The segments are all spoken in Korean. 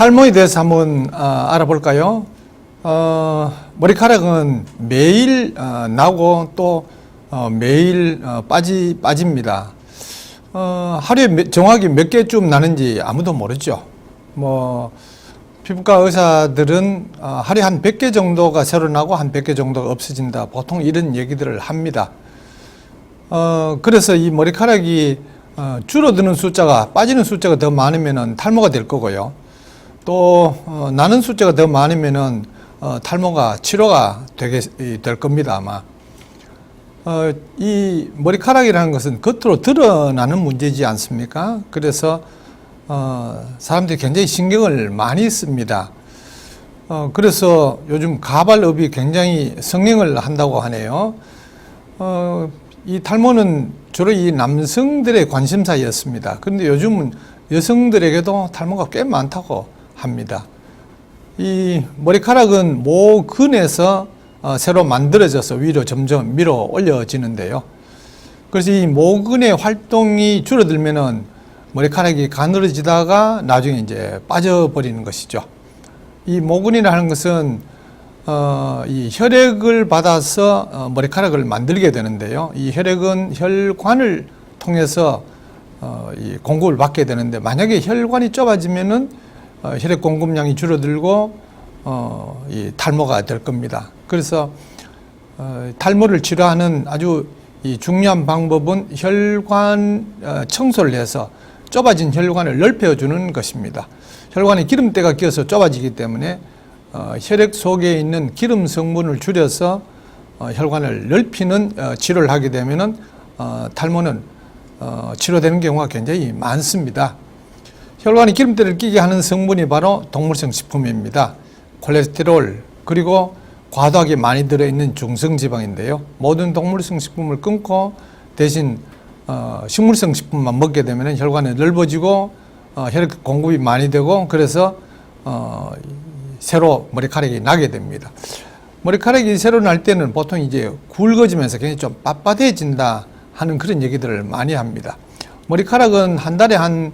탈모에 대해서 한번 어, 알아볼까요? 어, 머리카락은 매일 어, 나고 또 어, 매일 어, 빠지 빠집니다. 어, 하루에 몇- 정확히 몇 개쯤 나는지 아무도 모르죠. 뭐 피부과 의사들은 어, 하루에 한 100개 정도가 새로 나고 한 100개 정도가 없어진다. 보통 이런 얘기들을 합니다. 어, 그래서 이 머리카락이 어, 줄어드는 숫자가 빠지는 숫자가 더 많으면은 탈모가 될 거고요. 또 어, 나는 숫자가 더 많으면은 어, 탈모가 치료가 되게 이, 될 겁니다 아마. 어, 이 머리카락이라는 것은 겉으로 드러나는 문제지 않습니까? 그래서 어, 사람들이 굉장히 신경을 많이 씁니다. 어, 그래서 요즘 가발업이 굉장히 성행을 한다고 하네요. 어, 이 탈모는 주로 이 남성들의 관심사였습니다. 그런데 요즘은 여성들에게도 탈모가 꽤 많다고 합니다. 이 머리카락은 모근에서 어, 새로 만들어져서 위로 점점 밀어 올려지는데요. 그래서 이 모근의 활동이 줄어들면은 머리카락이 가늘어지다가 나중에 이제 빠져버리는 것이죠. 이 모근이라는 것은 어, 이 혈액을 받아서 어, 머리카락을 만들게 되는데요. 이 혈액은 혈관을 통해서 어, 이 공급을 받게 되는데 만약에 혈관이 좁아지면은 어, 혈액 공급량이 줄어들고 어, 이 탈모가 될 겁니다. 그래서 어, 탈모를 치료하는 아주 이 중요한 방법은 혈관 어, 청소를 해서 좁아진 혈관을 넓혀주는 것입니다. 혈관에 기름때가 끼어서 좁아지기 때문에 어, 혈액 속에 있는 기름 성분을 줄여서 어, 혈관을 넓히는 어, 치료를 하게 되면은 어, 탈모는 어, 치료되는 경우가 굉장히 많습니다. 혈관에 기름때를 끼게 하는 성분이 바로 동물성 식품입니다. 콜레스테롤 그리고 과도하게 많이 들어있는 중성지방인데요. 모든 동물성 식품을 끊고 대신 어, 식물성 식품만 먹게 되면 혈관이 넓어지고 어, 혈액 공급이 많이 되고 그래서 어, 새로 머리카락이 나게 됩니다. 머리카락이 새로 날 때는 보통 이제 굵어지면서 굉장히 좀 빳빳해진다 하는 그런 얘기들을 많이 합니다. 머리카락은 한 달에 한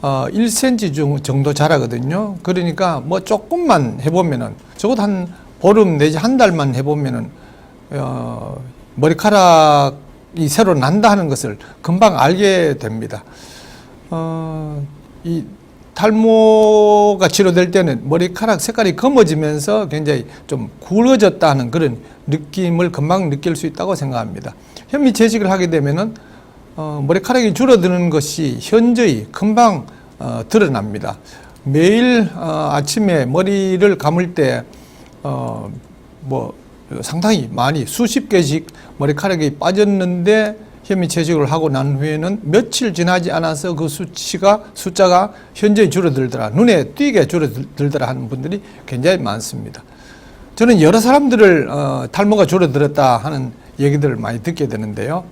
어, 1cm 중- 정도 자라거든요. 그러니까 뭐 조금만 해보면은 적어도 한 보름 내지 한 달만 해보면은 어, 머리카락이 새로 난다 하는 것을 금방 알게 됩니다. 어, 이 탈모가 치료될 때는 머리카락 색깔이 검어지면서 굉장히 좀 굵어졌다 하는 그런 느낌을 금방 느낄 수 있다고 생각합니다. 현미 채식을 하게 되면은 어, 머리카락이 줄어드는 것이 현저히 금방 어, 드러납니다. 매일 어, 아침에 머리를 감을 때 어, 뭐 상당히 많이 수십 개씩 머리카락이 빠졌는데 현미 채식을 하고 난 후에는 며칠 지나지 않아서 그 수치가 숫자가 현저히 줄어들더라 눈에 띄게 줄어들더라 하는 분들이 굉장히 많습니다. 저는 여러 사람들을 어, 탈모가 줄어들었다 하는 얘기들을 많이 듣게 되는데요.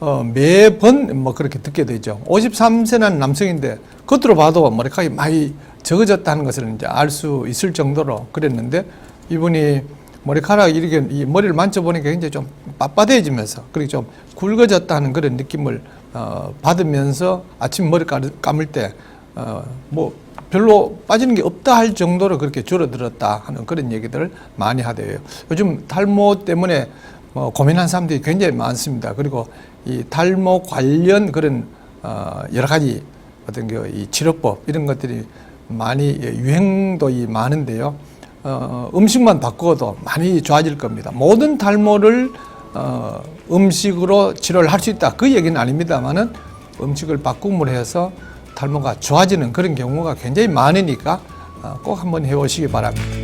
어, 매번 뭐 그렇게 듣게 되죠. 53세는 남성인데 겉으로 봐도 머리카락이 많이 적어졌다는 것을 이제 알 수 있을 정도로 그랬는데 이분이 머리카락 이렇게 이 머리를 만져보니까 굉장히 좀 빳빳해지면서 그리고 좀 굵어졌다는 그런 느낌을 어, 받으면서 아침 머리 까- 감을 때 어, 뭐 별로 빠지는 게 없다 할 정도로 그렇게 줄어들었다 하는 그런 얘기들을 많이 하대요. 요즘 탈모 때문에 뭐 고민한 사람들이 굉장히 많습니다. 그리고 이 탈모 관련 그런 어, 여러 가지 어떤 그이 치료법 이런 것들이 많이 예, 유행도 이 많은데요. 어, 음식만 바꾸어도 많이 좋아질 겁니다. 모든 탈모를 어, 음식으로 치료를 할 수 있다. 그 얘기는 아닙니다만은 음식을 바꿈으로 해서 탈모가 좋아지는 그런 경우가 굉장히 많으니까 어, 꼭 한번 해보시기 바랍니다.